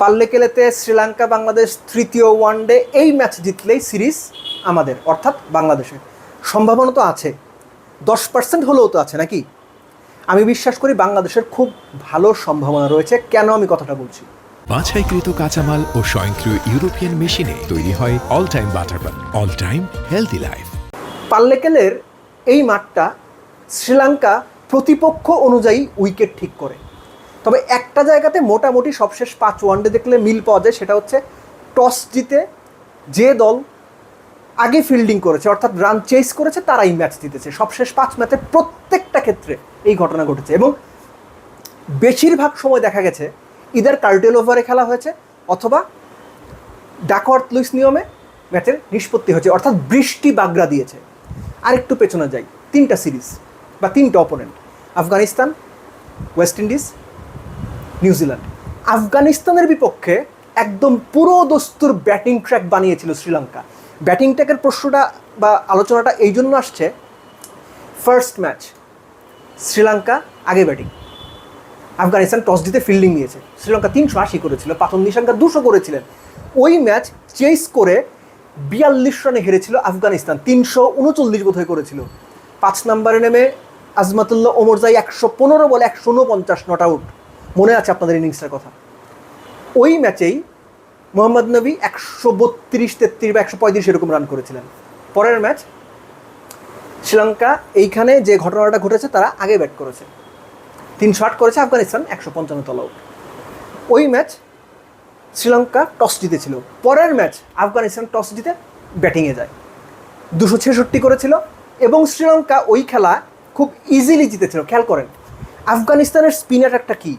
পাল্লেকেলেতে শ্রীলঙ্কা বাংলাদেশ তৃতীয় ওয়ানডে এই match জিতলেই series আমাদের অর্থাৎ বাংলাদেশের। সম্ভাবনা তো আছে। দশ পার্সেন্ট হলেও তো আছে নাকি? আমি বিশ্বাস করি বাংলাদেশের খুব ভালো সম্ভাবনা রয়েছে। কেন আমি কথাটা বলছি? বাছাইকৃত কাঁচামাল ও স্বয়ংক্রিয় ইউরোপিয়ান মেশিনে তৈরি হয় অল টাইম বাটার পান অল টাইম হেলদি লাইফ পাল্লেকেলের এই মাঠটা শ্রীলঙ্কা প্রতিপক্ষ অনুযায়ী উইকেট ঠিক করে। তবে একটা জায়গাতে মোটামুটি সবশেষ পাঁচ ওয়ানডে দেখলে মিল পাওয়া যায়, সেটা হচ্ছে টস জিতে যে দল আগে ফিল্ডিং করেছে, অর্থাৎ রান চেস করেছে, তারাই ম্যাচ জিতেছে। সবশেষ পাঁচ ম্যাচে প্রত্যেকটা ক্ষেত্রে এই ঘটনা ঘটেছে এবং বেশিরভাগ সময় দেখা গেছে ইদার কার্টেল ওভারে খেলা হয়েছে অথবা ডাকওয়ার্থ লুইস নিয়মে ম্যাচের নিষ্পত্তি হয়েছে, অর্থাৎ বৃষ্টি বাগড়া দিয়েছে। আরেকটু পেছনে যাই, তিনটা সিরিজ বা তিনটা opponent Afghanistan West Indies New Zealand আফগানিস্তানের বিপক্ষে একদম পুরো দস্তুর ব্যাটিং ট্র্যাক বানিয়েছিল শ্রীলঙ্কা। ব্যাটিং ট্র্যাকের প্রশ্নটা বা আলোচনাটা এই জন্য আসছে ফার্স্ট ম্যাচ শ্রীলঙ্কা আগে ব্যাটিং আফগানিস্তান টস জিতে ফিল্ডিং নিয়েছে শ্রীলঙ্কা তিনশো আশি করেছিল পাথর নিশাঙ্কা দুশো করেছিলেন। ওই ম্যাচ চেস করে বিয়াল্লিশ রানে হেরেছিল আফগানিস্তান, তিনশো উনচল্লিশ বোধহয় করেছিল। পাঁচ নম্বরে নেমে আজমাতুল্লাহ ওমরজাই একশো পনেরো বলে একশো উনপঞ্চাশ নট আউট মনে আছে আপনাদের ইনিংসটার কথা? ওই ম্যাচেই মোহাম্মদ নবী একশো বত্রিশ, তেত্রিশ বা একশো পঁয়ত্রিশ এরকম রান করেছিলেন। পরের ম্যাচ শ্রীলঙ্কা, এইখানে যে ঘটনাটা ঘটেছে তারা আগে ব্যাট করেছে। তিনশো আট করেছে আফগানিস্তান, একশো পঞ্চান্ন তল আউট ওই ম্যাচ শ্রীলঙ্কা টস জিতেছিল। পরের ম্যাচ আফগানিস্তান টস জিতে ব্যাটিংয়ে যায়। দুশো ছেষট্টি করেছিল এবং শ্রীলঙ্কা ওই খেলা খুব ইজিলি জিতেছিল। খেয়াল করেন, আফগানিস্তানের স্পিন অ্যাটাকটা কী?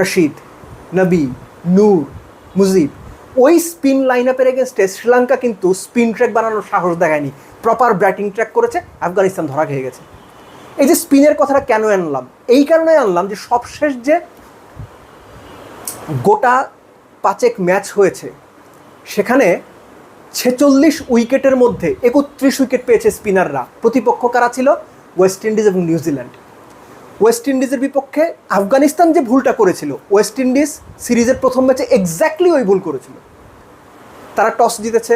রশিদ, নবী, নূর, মুজিব। ওই স্পিন লাইন আপের এগেনস্টে শ্রীলঙ্কা কিন্তু স্পিন ট্র্যাক বানানোর সাহস দেখায়নি। প্রপার ব্যাটিং ট্র্যাক করেছে, আফগানিস্তান ধরা খেয়ে গেছে। এই যে স্পিনের কথাটা কেন আনলাম? এই কারণে আনলাম যে সবশেষ যে গোটা পাঁচেক ম্যাচ হয়েছে, সেখানে ছেচল্লিশ উইকেটের মধ্যে একত্রিশ উইকেট পেয়েছে স্পিনাররা প্রতিপক্ষ কারা ছিল? ওয়েস্ট ইন্ডিজ এবং নিউজিল্যান্ড। ওয়েস্ট ইন্ডিজের বিপক্ষে আফগানিস্তান যে ভুলটা করেছিল ওয়েস্ট ইন্ডিজ সিরিজের প্রথম ম্যাচে এক্স্যাক্টলি ওই ভুল করেছিল। তারা টস জিতেছে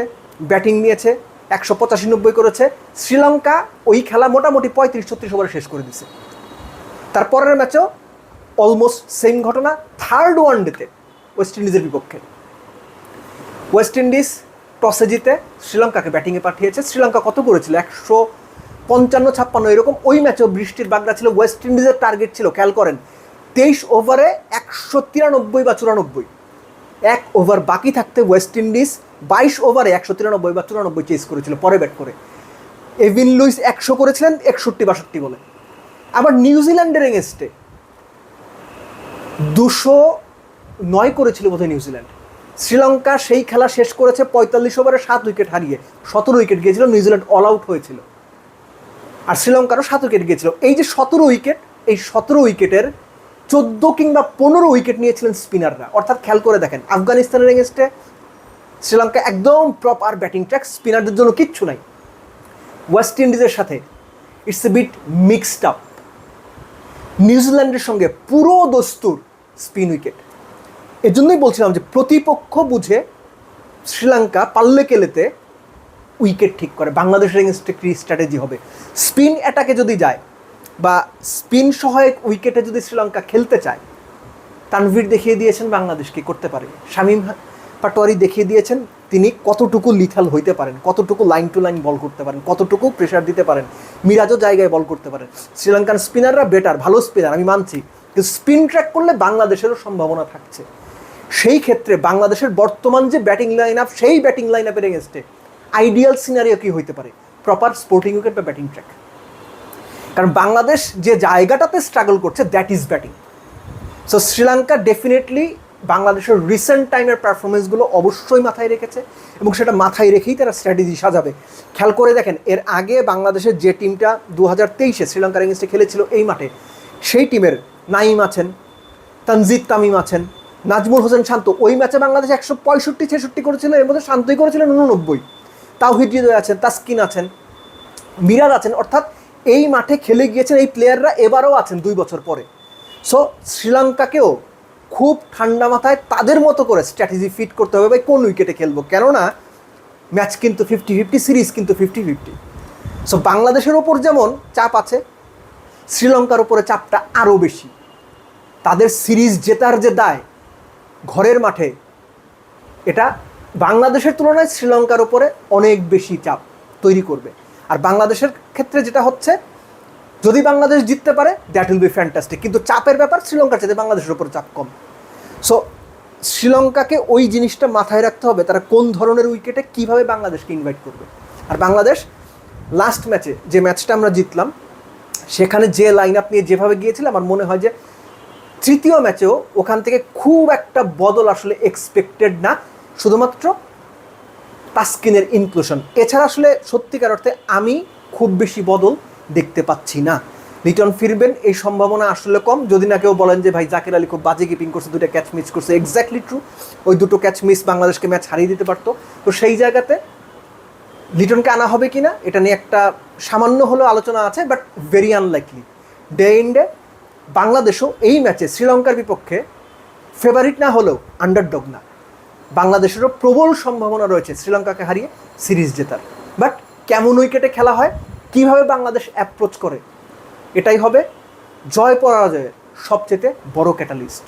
ব্যাটিং নিয়েছে, একশো পঁচাশি নব্বই করেছে। শ্রীলঙ্কা ওই খেলা মোটামুটি পঁয়ত্রিশ ছত্রিশ ওভারে শেষ করে দিছে। তারপরের ম্যাচেও অলমোস্ট সেম ঘটনা থার্ড ওয়ানডেতে ওয়েস্ট ইন্ডিজের বিপক্ষে। ওয়েস্ট ইন্ডিজ টসে জিতে, শ্রীলঙ্কাকে ব্যাটিংয়ে পাঠিয়েছে। শ্রীলঙ্কা কত করেছিল? একশো পঞ্চান্ন, ছাপ্পান্ন, এরকম ওই ম্যাচেও বৃষ্টির বাগড়া ছিল ওয়েস্ট ইন্ডিজের টার্গেট ছিল, খেয়াল করেন। তেইশ ওভারে একশো তিরানব্বই বা চুরানব্বই। এক ওভার বাকি থাকতে ওয়েস্ট ইন্ডিজ বাইশ ওভারে একশো তিরানব্বই বা চুরানব্বই চেস করেছিল, পরে ব্যাট করে। এভিন লুইস একশো করেছিলেন, একষট্টি, বাষট্টি বলে। আবার নিউজিল্যান্ডের এগেনস্টে দুশো নয় করেছিল বোধহয় নিউজিল্যান্ড শ্রীলঙ্কা সেই খেলা শেষ করেছে পঁয়তাল্লিশ ওভারে সাত উইকেট হারিয়ে, সতেরো উইকেট গিয়েছিল নিউজিল্যান্ড অল আউট হয়েছিল। আর শ্রীলঙ্কারও সাত উইকেট গিয়েছিল। এই যে সতেরো উইকেট এই সতেরো উইকেটের চোদ্দ কিংবা পনেরো উইকেট নিয়েছিলেন স্পিনাররা অর্থাৎ খেয়াল করে দেখেন, আফগানিস্তানের এগেনস্টে শ্রীলঙ্কা একদম প্রপার ব্যাটিং ট্র্যাক স্পিনারদের জন্য কিচ্ছু নাই। ওয়েস্ট ইন্ডিজের সাথে it's a bit mixed up নিউজিল্যান্ডের সঙ্গে পুরো দস্তুর স্পিন উইকেট এজন্যই বলছিলাম যে প্রতিপক্ষ বুঝে শ্রীলঙ্কা পাল্লে কেলেতে উইকেট ঠিক করে। বাংলাদেশের এগেনস্টে কি স্ট্র্যাটেজি হবে। স্পিন অ্যাটাকে যদি যায় বা স্পিন সহায়ক উইকেটে যদি শ্রীলঙ্কা খেলতে চায়, তানভীর দেখিয়ে দিয়েছেন বাংলাদেশ কি করতে পারে। শামীম পাটোয়ারি দেখিয়ে দিয়েছেন তিনি কতটুকু লিথাল হইতে পারেন, কতটুকু লাইন টু লাইন বল করতে পারেন, কতটুকু প্রেশার দিতে পারেন, মিরাজও জায়গায় বল করতে পারেন। শ্রীলঙ্কার স্পিনাররা বেটার ভালো স্পিনার আমি মানছি। কিন্তু স্পিন ট্র্যাক করলে বাংলাদেশেরও সম্ভাবনা থাকছে। সেই ক্ষেত্রে বাংলাদেশের বর্তমান যে ব্যাটিং লাইন আপ সেই ব্যাটিং লাইন আপের এগেনস্টে আইডিয়াল সিনারিও কি হইতে পারে? প্রপার স্পোর্টিং উইকেট বা ব্যাটিং ট্র্যাক কারণ বাংলাদেশ যে জায়গাটাতে স্ট্রাগল করছে that is batting so Sri Lanka definitely বাংলাদেশের রিসেন্ট টাইমের পারফরমেন্সগুলো অবশ্যই মাথায় রেখেছে এবং সেটা মাথায় রেখেই তারা স্ট্র্যাটেজি সাজাবে। খেয়াল করে দেখেন, এর আগে বাংলাদেশের যে টিমটা দু হাজার তেইশে শ্রীলঙ্কার এগেনস্টে খেলেছিল এই মাঠে, সেই টিমের নাইম আছেন, তানজিদ তামিম আছেন, নাজমুল হোসেন শান্ত, ওই ম্যাচে বাংলাদেশ একশো পঁয়ষট্টি ছেষট্টি করেছিল, এর মধ্যে শান্তই করেছিলেন উননব্বই তাওহিদ হৃদয় আছেন, তাসকিন আছেন, মিরাজ আছেন, অর্থাৎ এই মাঠে খেলে গিয়েছেন এই প্লেয়াররা এবারও আছেন দুই বছর পরে। সো শ্রীলঙ্কাকেও খুব ঠান্ডা মাথায় তাদের মতো করে স্ট্র্যাটেজি ফিট করতে হবে ভাই, কোন উইকেটে খেলব? কেননা ম্যাচ কিন্তু ফিফটি ফিফটি সিরিজ কিন্তু ফিফটি ফিফটি সো বাংলাদেশের ওপর যেমন চাপ আছে, শ্রীলঙ্কার উপরে চাপটা আরও বেশি। তাদের সিরিজ জেতার যে দায়, ঘরের মাঠে, এটা বাংলাদেশের তুলনায় শ্রীলঙ্কার উপরে অনেক বেশি চাপ তৈরি করবে। আর বাংলাদেশের ক্ষেত্রে যেটা হচ্ছে, যদি বাংলাদেশ জিততে পারে দ্যাট উইল বি ফ্যান্টাস্টিক কিন্তু চাপের ব্যাপার শ্রীলঙ্কার চাইতে বাংলাদেশের উপর চাপ কম। সো শ্রীলঙ্কাকে ওই জিনিসটা মাথায় রাখতে হবে, তারা কোন ধরনের উইকেটে কীভাবে বাংলাদেশকে ইনভাইট করবে। আর বাংলাদেশ লাস্ট ম্যাচে যে ম্যাচটা আমরা জিতলাম, সেখানে যে লাইন আপ নিয়ে যেভাবে গিয়েছিলাম, আমার মনে হয় যে তৃতীয় ম্যাচেও ওখান থেকে খুব একটা বদল আসলে এক্সপেক্টেড না। শুধুমাত্র তাস্কিনের ইনক্লুশন এছাড়া আসলে সত্যিকার অর্থে আমি খুব বেশি বদল দেখতে পাচ্ছি না। রিটার্ন ফিরবেন, এই সম্ভাবনা আসলে কম। যদি না কেউ বলেন যে, ভাই, জাকির আলী খুব বাজে কিপিং করছে দুটো ক্যাচ মিস করছে। এক্স্যাক্টলি ট্রু ওই দুটো ক্যাচ মিস বাংলাদেশকে ম্যাচ হারিয়ে দিতে পারতো। তো সেই জায়গাতে লিটনকে আনা হবে কি না এটা নিয়ে একটা সামান্য হলেও আলোচনা আছে but very unlikely day in day বাংলাদেশও এই ম্যাচে শ্রীলঙ্কার বিপক্ষে ফেভারিট না হলেও আন্ডারডগ না। বাংলাদেশেরও প্রবল সম্ভাবনা রয়েছে শ্রীলঙ্কাকে হারিয়ে সিরিজ জেতার। বাট কেমন উইকেটে খেলা হয়? কীভাবে বাংলাদেশ অ্যাপ্রোচ করে? এটাই হবে জয় পরাজয়ের সবচেয়ে বড় ক্যাটালিস্ট